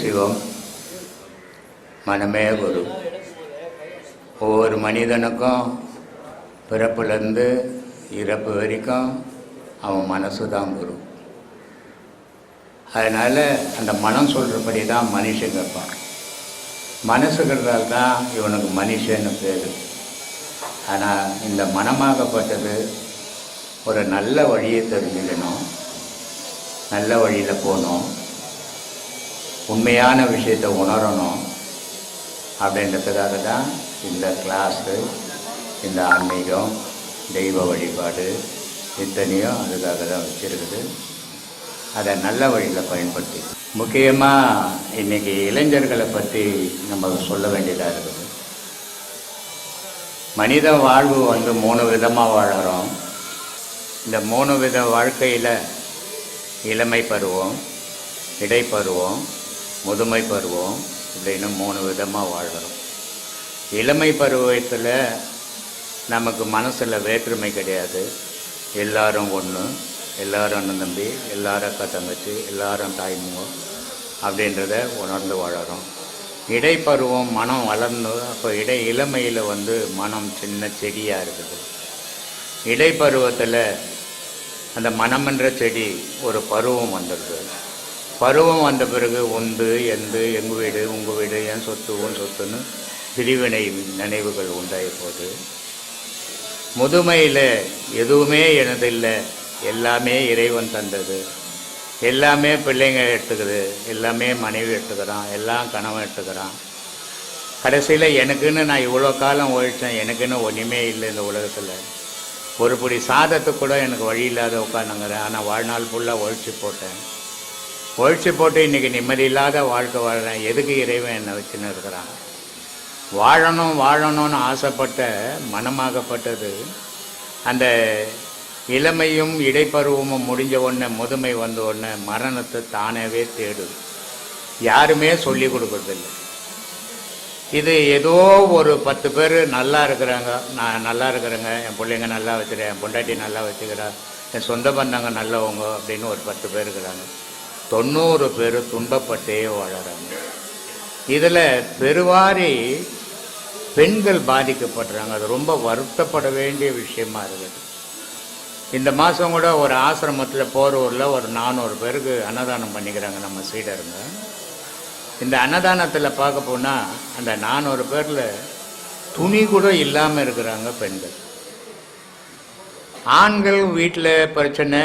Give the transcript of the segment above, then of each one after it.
சிவம் மனமே குரு. ஒவ்வொரு மனிதனுக்கும் பிறப்புலேருந்து இறப்பு வரைக்கும் அவன் மனசு தான் குரு. அதனால் அந்த மனம் சொல்கிறபடி தான் மனுஷன் கேட்பான் மனசுகிறதால் தான் இவனுக்கு மனுஷன்னு பேர். ஆனால் இந்த மனமாகப்பட்டது ஒரு நல்ல வழியை தெரிஞ்சுக்கணும். நல்ல வழியில் போகணும். உண்மையான விஷயத்தை உணரணும் அப்படின்றதுக்காக தான் இந்த கிளாஸு இந்த ஆன்மீகம் தெய்வ வழிபாடு இத்தனையும் அதுக்காக தான் வச்சுருக்குது. அதை நல்ல வழியில் பயன்படுத்தி. முக்கியமாக இன்றைக்கி இளைஞர்களை பற்றி நம்ம சொல்ல வேண்டியதாக இருக்குது. மனித வாழ்வு வந்து மூணு விதமாக வாழறோம் இந்த மூணு வித வாழ்க்கையில் இளமை பருவம் இடைப்பருவம் முதுமை பருவம் இப்படின்னு மூணு விதமாக வாழ்கிறோம். இளமை பருவத்தில் நமக்கு மனசில் வேற்றுமை கிடையாது. எல்லாரும் ஒன்று எல்லாரும் அண்ணன் தம்பி எல்லாரும் அக்கா தங்கச்சி எல்லாரும் தாய்மோ அப்படின்றத உணர்ந்து வாழறோம். இடைப்பருவம் மனம் வளர்ந்து அப்போ இடை இளமையில் வந்து மனம் சின்ன செடியாக இருக்குது. இடைப்பருவத்தில் அந்த மனமென்ற செடி ஒரு பருவம் வந்துடுது. பருவம் வந்த பிறகு உண்டு எந்து எங்கள் வீடு உங்கள் வீடு என் சொத்து உன் சொத்துன்னு பிரிவினை நினைவுகள் உண்டாய போது முதுமையில் எதுவுமே எனதில்லை எல்லாமே இறைவன் தந்தது. எல்லாமே பிள்ளைங்க எடுத்துக்குது எல்லாமே மனைவி எடுத்துக்கிறான் எல்லாம் கணவன் எடுத்துக்கிறான். கடைசியில் எனக்குன்னு நான் இவ்வளோ காலம் உழைச்சேன் எனக்குன்னு ஒன்றுமே இல்லை இந்த உலகத்தில். ஒரு பிடி சாதத்துக்கு கூட எனக்கு வழி இல்லாத உட்காந்துங்கிறேன் ஆனால் வாழ்நாள் ஃபுல்லாக உழைச்சி போட்டேன். உழைச்சி போட்டு இன்றைக்கி நிம்மதி இல்லாத வாழ்க்கை வாழ்கிறேன் எதுக்கு இறைவன் என்னை வச்சுன்னு இருக்கிறான்? வாழணும் வாழணும்னு ஆசைப்பட்ட மனமாகப்பட்டது அந்த இளமையும் இடைப்பருவமும் முடிஞ்ச உடனே முதுமை வந்த உடனே மரணத்தை தானாகவே தேடுது. யாருமே சொல்லி கொடுக்குறதில்லை. இது ஏதோ ஒரு பத்து பேர் நல்லா இருக்கிறாங்க. நான் நல்லா இருக்கிறேங்க என் பிள்ளைங்க நல்லா வச்சுக்கிறேன் என் பொண்டாட்டி நல்லா வச்சுக்கிறா என் சொந்த பந்தங்க நல்லவங்க அப்படின்னு ஒரு பத்து பேர் இருக்கிறாங்க. தொண்ணூறு பேர் துன்பப்பட்டே வாழறாங்க. இதில் பெருவாரி பெண்கள் பாதிக்கப்படுறாங்க. அது ரொம்ப வருத்தப்பட வேண்டிய விஷயமா இருக்குது. இந்த மாதம் கூட ஒரு ஆசிரமத்தில் போரூரில் ஒரு நானூறு பேருக்கு அன்னதானம் பண்ணிக்கிறாங்க நம்ம சீடருங்க. இந்த அன்னதானத்தில் பார்க்க போனால் அந்த நானூறு பேரில் துணி கூட இல்லாமல் இருக்கிறாங்க பெண்கள். ஆண்கள் வீட்டில் பிரச்சனை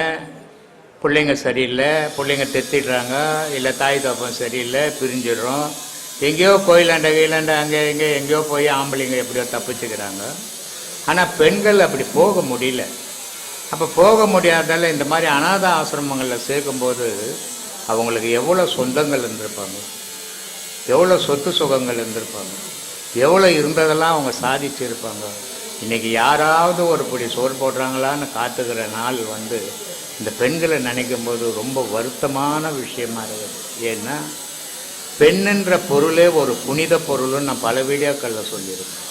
பிள்ளைங்க சரியில்லை பிள்ளைங்க தெத்திடுறாங்க இல்லை தாய் தப்பம் சரியில்லை பிரிஞ்சிடுறோம். எங்கேயோ கோயிலாண்ட கீழாண்ட அங்கே எங்கே எங்கேயோ போய் ஆம்பளைங்க எப்படியோ தப்பிச்சுக்கிறாங்க. ஆனால் பெண்கள் அப்படி போக முடியல. அப்போ போக முடியாதால இந்த மாதிரி அனாத ஆசிரமங்களில் சேர்க்கும்போது அவங்களுக்கு எவ்வளோ சொந்தங்கள் இருந்திருப்பாங்க. எவ்வளோ சொத்து சுகங்கள் இருந்திருப்பாங்க. எவ்வளோ இருந்ததெல்லாம் அவங்க சாதிச்சிருப்பாங்க. இன்றைக்கி யாராவது ஒரு பிடி சோறு போடுறாங்களான்னு காத்துக்கிற நாள் வந்து இந்த பெண்களை நினைக்கும் போது ரொம்ப வருத்தமான விஷயமா இருக்குது ஏன்னா பெண்ணுன்ற பொருளே ஒரு புனித பொருள்னு நான் பல வீடியோக்களில் சொல்லியிருக்கேன்.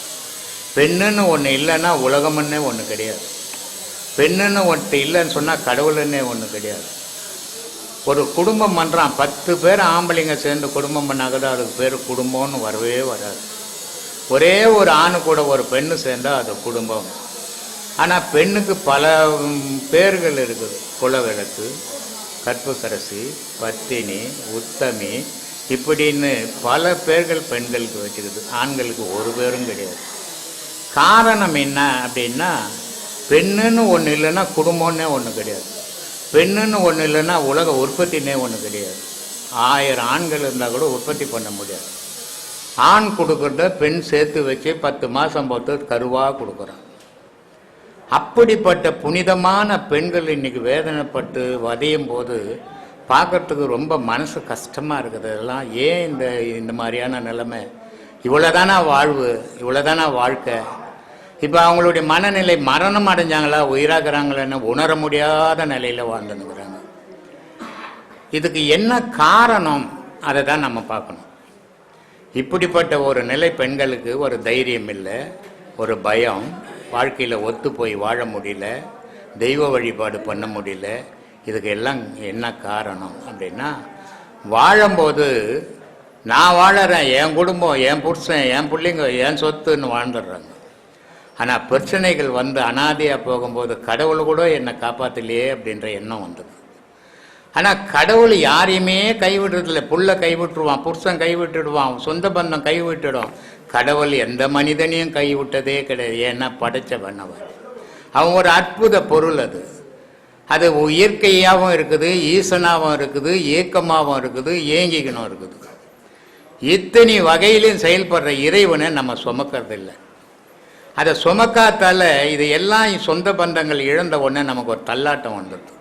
பெண்ணுன்னு ஒன்று இல்லைன்னா உலகம்னே ஒன்று கிடையாது. பெண்ணுன்னு ஒன்று இல்லைன்னு சொன்னால் கடவுளுன்னே ஒன்று கிடையாது. ஒரு குடும்பம் பண்ணுறான் பத்து பேர் ஆம்பளைங்க சேர்ந்து குடும்பம் பண்ணாக்க தான் அதுக்கு பேர் குடும்பம்னு வரவே வராது. ஒரே ஒரு ஆணு கூட ஒரு பெண்ணு சேர்ந்தால் அது குடும்பம். ஆனால் பெண்ணுக்கு பல பேர்கள் இருக்குது. குலவிளக்கு கற்புக்கரசி பத்தினி உத்தமி இப்படின்னு பல பேர்கள் பெண்களுக்கு வச்சுக்குது. ஆண்களுக்கு ஒரு பேரும் கிடையாது. காரணம் என்ன அப்படின்னா பெண்ணுன்னு ஒன்று இல்லைன்னா குடும்பம்னே ஒன்று கிடையாது. பெண்ணுன்னு ஒன்று இல்லைன்னா உலக உற்பத்தினே ஒன்று கிடையாது. ஆயிரம் ஆண்கள் இருந்தால் கூட உற்பத்தி பண்ண முடியாது. ஆண் கொடுக்குறத பெண் சேர்த்து வச்சு பத்து மாதம் போட்டு கருவாக கொடுக்குறான். அப்படிப்பட்ட புனிதமான பெண்கள் இன்னைக்கு வேதனைப்பட்டு வதையும் போது பார்க்கறதுக்கு ரொம்ப மனசு கஷ்டமாக இருக்குது. அதெல்லாம் ஏன் இந்த இந்த மாதிரியான நிலைமை? இவ்வளோதானா வாழ்வு? இவ்வளோதானா வாழ்க்கை? இப்போ அவங்களுடைய மனநிலை மரணம் அடைஞ்சாங்களா? உயிராகிறாங்களான்னு உணர முடியாத நிலையில் வாழ்ந்துனுக்குறாங்க இதுக்கு என்ன காரணம்? அதை தான் நம்ம பார்க்கணும். இப்படிப்பட்ட ஒரு நிலை பெண்களுக்கு ஒரு தைரியம் இல்லை ஒரு பயம் வாழ்க்கையில் ஒத்து போய் வாழ முடியல தெய்வ வழிபாடு பண்ண முடியல இதுக்கு எல்லாம் என்ன காரணம் அப்படின்னா வாழும்போது நான் வாழறேன் என் குடும்பம் என் புருஷன் என் பிள்ளைங்க என் சொத்துன்னு வாழ்ந்துடுறாங்க. ஆனால் பிரச்சனைகள் வந்து அனாதையாக போகும்போது கடவுள் கூட என்னை காப்பாற்றலையே அப்படின்ற எண்ணம் வந்தது. ஆனால் கடவுள் யாரையுமே கைவிடுறதில்ல. புள்ள கைவிட்டுருவான் புருஷன் கைவிட்டுடுவான் சொந்த பந்தம் கைவிட்டுடும். கடவுள் எந்த மனிதனையும் கைவிட்டதே கிடையாது. ஏன்னா படைச்சவன் அவன். அவன் ஒரு அற்புத பொருள் அது. அது இயற்கையாகவும் இருக்குது ஈசனாகவும் இருக்குது ஏக்கமாகவும் இருக்குது ஏங்கிக்கணும் இருக்குது. இத்தனை வகையிலும் செயல்படுற இறைவனை நம்ம சுமக்கறதில்லை. அதை சுமக்காத்தால இது எல்லாம் சொந்த பந்தங்கள் இழந்த உடனே நமக்கு ஒரு தள்ளாட்டம் வந்துடுது.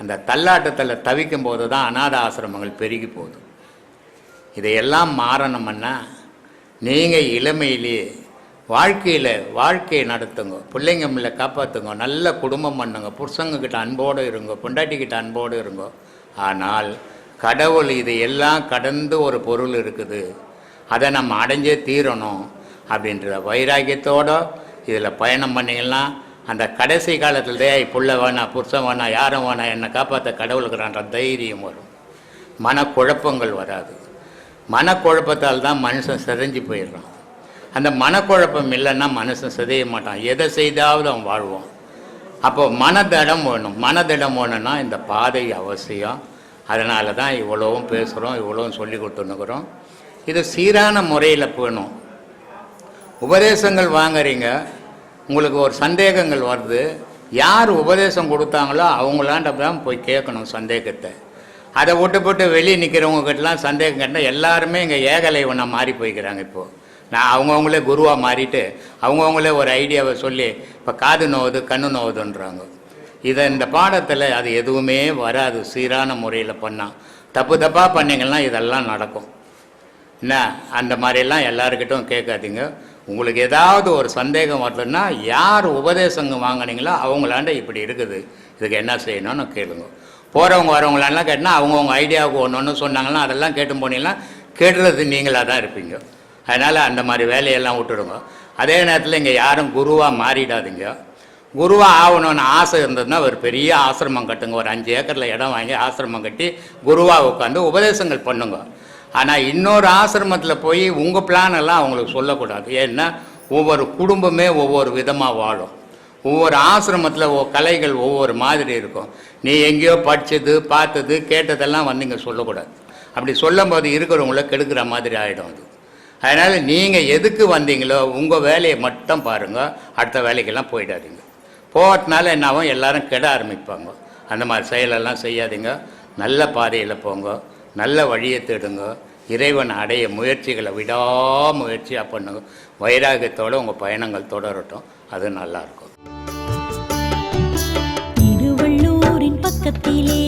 அந்த தள்ளாட்டத்தில் தவிக்கும் போது தான் அநாத ஆசிரமங்கள் பெருகி போகுது. இதையெல்லாம் மாறணும்னா நீங்கள் இளமையிலேயே வாழ்க்கையில் வாழ்க்கையை நடத்துங்க. பிள்ளைங்க மேலே காப்பாற்றுங்க நல்ல குடும்பம் பண்ணுங்க. புருஷங்கக்கிட்ட அன்போடு இருங்க. பொண்டாட்டிக்கிட்ட அன்போடு இருங்க. ஆனால் கடவுள் இது எல்லாம் கடந்து ஒரு பொருள் இருக்குது. அதை நம்ம அடைஞ்சே தீரணும் அப்படின்ற வைராக்கியத்தோட இதில் பயணம் பண்ணிங்கன்னா அந்த கடைசி காலத்தில் டேய் புள்ள வேணாம் புருஷன் வேணாம் யாரும் வேணாம் என்னை காப்பாற்ற கடவுளுக்குறான்ற தைரியம் வரும். மனக்குழப்பங்கள் வராது. மனக்குழப்பத்தால் தான் மனுஷன் சிதைஞ்சு போயிடுறான். அந்த மனக்குழப்பம் இல்லைன்னா மனுஷன் சிதைய மாட்டான். எதை செய்தாவது அவன் வாழ்வான். அப்போ மனதிடம் வேணும். மனதிடம் வேணும்னா இந்த பாதை அவசியம். அதனால தான் இவ்வளவும் பேசுகிறோம் இவ்வளவும் சொல்லி கொடுத்துன்னுக்குறோம். இது சீரான முறையில் போகணும். உபதேசங்கள் வாங்குறீங்க. உங்களுக்கு ஒரு சந்தேகங்கள் வருது. யார் உபதேசம் கொடுத்தாங்களோ அவங்களாண்ட தான் போய் கேட்கணும் சந்தேகத்தை. அதை விட்டு போட்டு வெளியே நிற்கிறவங்க கிட்டலாம் சந்தேகம் கேட்டால் எல்லாருமே இங்கே ஏகலைவனாக மாறி போய்க்கிறாங்க இப்போது நான் அவங்கவுங்களே குருவாக மாறிட்டு அவங்கவுங்களே ஒரு ஐடியாவை சொல்லி இப்போ காது நோவுது கண்ணு நோவுதுன்றாங்க. இதை இந்த பாடத்தில் அது எதுவுமே வராது சீரான முறையில் பண்ணால் தப்பு தப்பாக பண்ணிங்கன்னா இதெல்லாம் நடக்கும். என்ன? அந்த மாதிரிலாம் எல்லாருக்கிட்டும் கேட்காதீங்க. உங்களுக்கு ஏதாவது ஒரு சந்தேகம் வரலன்னா யார் உபதேசங்க வாங்கினீங்களோ அவங்களாண்ட இப்படி இருக்குது. இதுக்கு என்ன செய்யணும்னு கேளுங்க. போகிறவங்க வரவங்களெல்லாம் கேட்டால் அவங்கவுங்க ஐடியாவுக்கு ஒன்று ஒன்று சொன்னாங்கன்னா அதெல்லாம் கேட்டு போனீங்கன்னா கேட்டுறது நீங்களாக தான் இருப்பீங்க. அதனால் அந்த மாதிரி வேலையெல்லாம் விட்டுடுங்க. அதே நேரத்தில் இங்கே யாரும் குருவாக மாறிடாதீங்க. குருவாக ஆகணும்னு ஆசை இருந்ததுன்னா ஒரு பெரிய ஆசிரமம் கட்டுங்க. ஒரு அஞ்சு ஏக்கரில் இடம் வாங்கி ஆசிரமம் கட்டி குருவாக உட்காந்து உபதேசங்கள் பண்ணுங்க. ஆனால் இன்னொரு ஆசிரமத்தில் போய் உங்கள் பிளான் எல்லாம் அவங்களுக்கு சொல்லக்கூடாது. ஏன்னா ஒவ்வொரு குடும்பமே ஒவ்வொரு விதமாக வாழும். ஒவ்வொரு ஆசிரமத்தில் ஒ கலைகள் ஒவ்வொரு மாதிரி இருக்கும். நீ எங்கேயோ படித்தது பார்த்தது கேட்டதெல்லாம் வந்து இங்கே சொல்லக்கூடாது. அப்படி சொல்லும்போது இருக்கிறவங்கள கெடுக்கிற மாதிரி ஆகிடும் அது. அதனால் நீங்கள் எதுக்கு வந்தீங்களோ உங்கள் வேலையை மட்டும் பாருங்கள் அடுத்த வேலைக்கெல்லாம் போயிடாதீங்க. போகிறதுனால என்னாவும் எல்லாரும் கெட ஆரம்பிப்பாங்க. அந்த மாதிரி செயலெல்லாம் செய்யாதீங்க. நல்ல பாதையில் போங்க. நல்ல வழியை தேடுங்க. இறைவன் அடைய முயற்சிகளை விடாமுயற்சியாக பண்ணுங்க வைராகியத்தோடு உங்கள் பயணங்கள் தொடரட்டும். அது நல்லாயிருக்கும் திருவள்ளூரின் பக்கத்திலே